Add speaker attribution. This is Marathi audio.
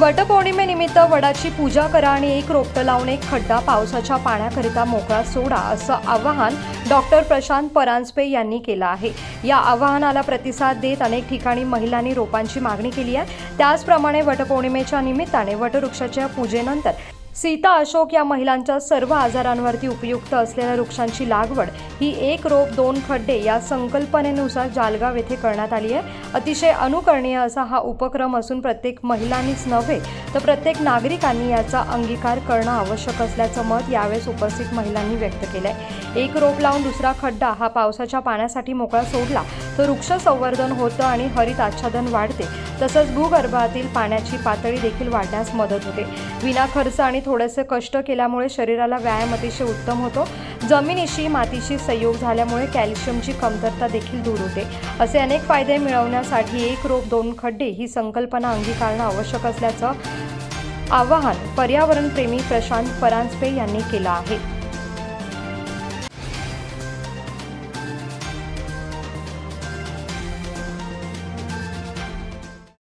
Speaker 1: वटपौर्णिमेनिमित्त वडाची पूजा करा आणि एक रोपटं लावून एक खड्डा पावसाच्या पाण्याकरिता मोकळा सोडा असं आवाहन डॉक्टर प्रशांत परांजपे यांनी केलं आहे. या आवाहनाला प्रतिसाद देत अनेक ठिकाणी महिलांनी रोपांची मागणी केली आहे. त्याचप्रमाणे वटपौर्णिमेच्या निमित्ताने वटवृक्षाच्या पूजेनंतर सीता अशोक या महिलांच्या सर्व आजारांवरती उपयुक्त असलेल्या वृक्षांची लागवड ही एक रोप दोन खड्डे या संकल्पनेनुसार जालगाव येथे करण्यात आली आहे. अतिशय अनुकरणीय असा हा उपक्रम असून प्रत्येक महिलांनीच नव्हे तर प्रत्येक नागरिकांनी याचा अंगीकार करणं आवश्यक असल्याचं मत यावेळेस उपस्थित महिलांनी व्यक्त केलं आहे एक रोप लावून दुसरा खड्डा हा पावसाच्या पाण्यासाठी मोकळा सोडला वृक्ष संवर्धन होतं आणि हरित आच्छादन वाढते. तसंच भूगर्भातील पाण्याची पातळी देखील वाढण्यास मदत होते. विना खर्च आणि थोडेसे कष्ट केल्यामुळे शरीराला व्यायाम अतिशय उत्तम होतो. जमिनीशी मातीशी संयोग झाल्यामुळे कॅल्शियमची कमतरता देखील दूर होते. असे अनेक फायदे मिळवण्यासाठी एक रोप दोन खड्डे ही संकल्पना अंगीकारणं आवश्यक असल्याचं आवाहन पर्यावरणप्रेमी प्रशांत परांजपे यांनी केलं आहे.